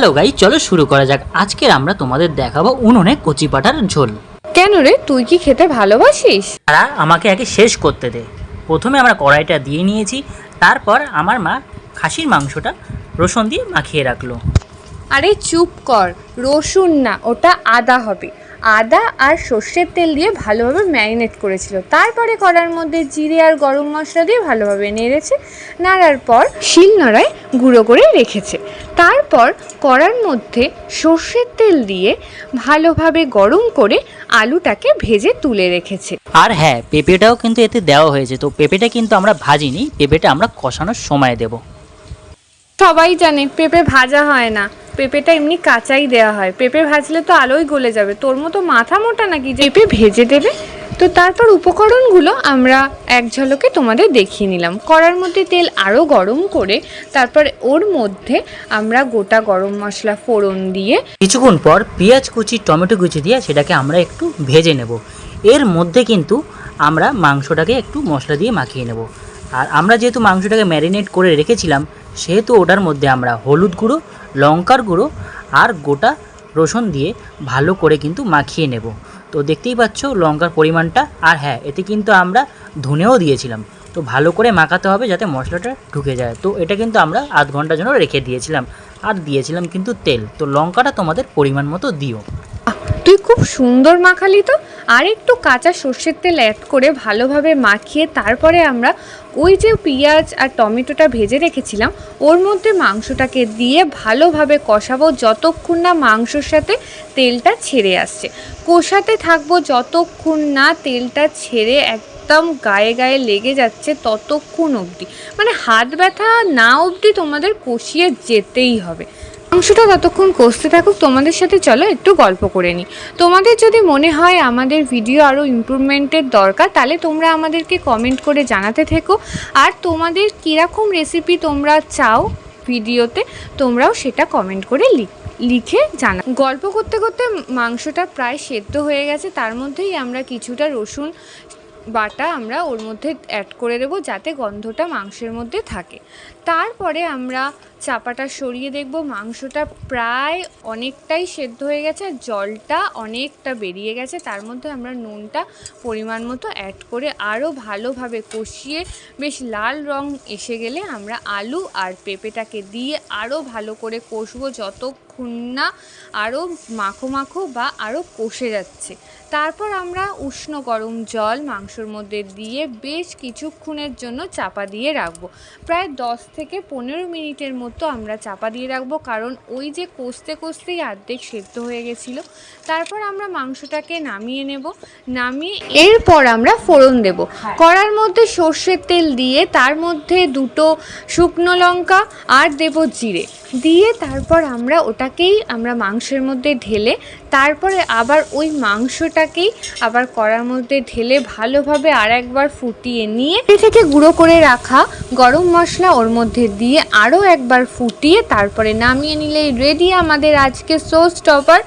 Hello guy চলো শুরু করা যাক। আজকের আমরা তোমাদের দেখাবো উনুনে কচি পাটার ঝোল। কেন রে? তুই কি খেতে ভালোবাসিস? তারা আমাকে আগে শেষ করতে দে। প্রথমে আমরা কড়াইটা দিয়ে নিয়েছি তারপর আমার মা খাসির মাংসটা রসুন দিয়ে মাখিয়ে রাখল। আরে চুপ কর রসুন না ওটা আদা হবে। আদা আর সর্ষের তেল দিয়ে ভালোভাবে ম্যারিনেট করেছিল। তারপরে কড়ার মধ্যে জিরে আর গরম মশলা দিয়ে ভালোভাবে নেড়েছে নাড়ার পর শিল নোড়ায় গুঁড়ো করে রেখেছে। তারপর কড়ার মধ্যে সর্ষের তেল দিয়ে ভালোভাবে গরম করে আলুটাকে ভেজে তুলে রেখেছে। আর হ্যাঁ পেঁপেটাও কিন্তু এতে দেওয়া হয়েছে। তো পেঁপেটা কিন্তু আমরা ভাজিনি পেঁপেটা আমরা কষানোর সময় দেব। সবাই জানে পেঁপে ভাজা হয় না। পেঁপেটা এমনি কাঁচাই দেওয়া হয়। পেঁপে ভাজলে তো আলোই গলে যাবে। তোর মতো মাথা মোটা নাকি যে পেঁপে ভেজে দেবে? তো তারপর উপকরণগুলো আমরা এক ঝলকে তোমাদের দেখিয়ে নিলাম। কড়ার মধ্যে তেল আরও গরম করে তারপর ওর মধ্যে আমরা গোটা গরম মশলা ফোড়ন দিয়ে কিছুক্ষণ পর পেঁয়াজ কুচি, টমেটো কুচি দিয়ে সেটাকে আমরা একটু ভেজে নেব। এর মধ্যে কিন্তু আমরা মাংসটাকে একটু মশলা দিয়ে মাখিয়ে নেব। আর আমরা যেহেতু মাংসটাকে ম্যারিনেট করে রেখেছিলাম, সেহেতু ওটার মধ্যে আমরা হলুদ গুঁড়ো, লঙ্কার গুঁড়ো আর গোটা রসুন দিয়ে ভালো করে কিন্তু মাখিয়ে নেব। তো দেখতেই পাচ্ছ লঙ্কার পরিমাণটা। আর হ্যাঁ এতে কিন্তু আমরা ধনেও দিয়েছিলাম। তো ভালো করে মাখাতে হবে যাতে মশলাটা ঢুকে যায়। তো এটা কিন্তু আমরা আধ ঘণ্টার জন্য রেখে দিয়েছিলাম। আর দিয়েছিলাম কিন্তু তেল। তো লঙ্কাটা তোমাদের পরিমাণ মতো দিও। তুই খুব সুন্দর মাখালি তো। আর একটু কাঁচা সর্ষের তেল অ্যাড করে ভালোভাবে মাখিয়ে তারপরে আমরা ওই যে পেঁয়াজ আর টমেটোটা ভেজে রেখেছিলাম, ওর মধ্যে মাংসটাকে দিয়ে ভালোভাবে কষাবো যতক্ষণ না মাংসর সাথে তেলটা ছেড়ে আসছে। কষাতে থাকব যতক্ষণ না তেলটা ছেড়ে একদম গায়ে গায়ে লেগে যাচ্ছে ততক্ষণ অবধি। মানে হাত ব্যথা না অবধি তোমাদের কষিয়ে যেতেই হবে। মাংসটা ততক্ষণ কষতে থাকুক, তোমাদের সাথে চলো একটু গল্প করে নিই। তোমাদের যদি মনে হয় আমাদের ভিডিও আরও ইমপ্রুভমেন্টের দরকার, তাহলে তোমরা আমাদেরকে কমেন্ট করে জানাতে থেকো। আর তোমাদের কীরকম রেসিপি তোমরা চাও ভিডিওতে তোমরাও সেটা কমেন্ট করে লিখ লিখে জানা, গল্প করতে করতে মাংসটা প্রায় সেদ্ধ হয়ে গেছে, তার মধ্যেই আমরা কিছুটা রসুন বাটা আমরা ওর মধ্যে অ্যাড করে দেবো যাতে গন্ধটা মাংসের মধ্যে থাকে। তারপরে আমরা চাপাটা সরিয়ে দেখব, মাংসটা প্রায় অনেকটাই সেদ্ধ হয়ে গেছে আর জলটা অনেকটা বেরিয়ে গেছে। তার মধ্যে আমরা নুনটা পরিমাণ মতো অ্যাড করে আরও ভালোভাবে কষিয়ে বেশ লাল রং এসে গেলে আমরা আলু আর পেঁপেটাকে দিয়ে আরও ভালো করে কষবো যতক্ষণ না আরও মাখো মাখো বা আরও কষে যাচ্ছে। তারপর আমরা উষ্ণ গরম জল মাংসর মধ্যে দিয়ে বেশ কিছুক্ষণের জন্য চাপা দিয়ে রাখব। প্রায় দশ থেকে পনেরো মিনিটের মতো আমরা চাপা দিয়ে রাখব কারণ ওই যে কষতে কষতেই অর্ধেক সেদ্ধ হয়ে গেছিল। তারপর আমরা মাংসটাকে নামিয়ে নেব। নামিয়ে এরপর আমরা ফোড়ন দেব। কড়ার মধ্যে সর্ষের তেল দিয়ে তার মধ্যে দুটো শুকনো লঙ্কা আর দেব জিরে। দিয়ে তারপর আমরা ওটাকেই আমরা মাংসের মধ্যে ঢেলে তারপরে আবার ওই মাংসটাকেই আবার কড়ার মধ্যে ঢেলে ভালোভাবে আর একবার ফুটিয়ে নিয়ে থেকে গুঁড়ো করে রাখা গরম মশলা ওর মধ্যে দিয়ে আরও একবার ফুটিয়ে তারপরে নামিয়ে নিলেই রেডি আমাদের আজকে সোস টপার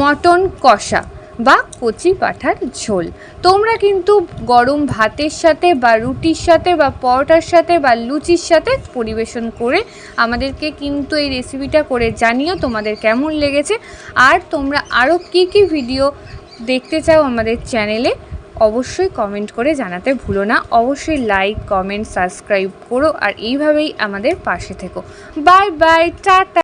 মটন কষা বা কচি পাঠার ঝোল। তোমরা কিন্তু গরম ভাতের সাথে বা রুটির সাথে বা পরোটার সাথে বা লুচির সাথে পরিবেশন করে আমাদেরকে কিন্তু এই রেসিপিটা করে জানিও তোমাদের কেমন লেগেছে। আর তোমরা আরও কী কী ভিডিও দেখতে চাও আমাদের চ্যানেলে অবশ্যই কমেন্ট করে জানাতে ভুলো না। অবশ্যই লাইক কমেন্ট সাবস্ক্রাইব করো আর এইভাবেই আমাদের পাশে থেকো। Bye bye tata.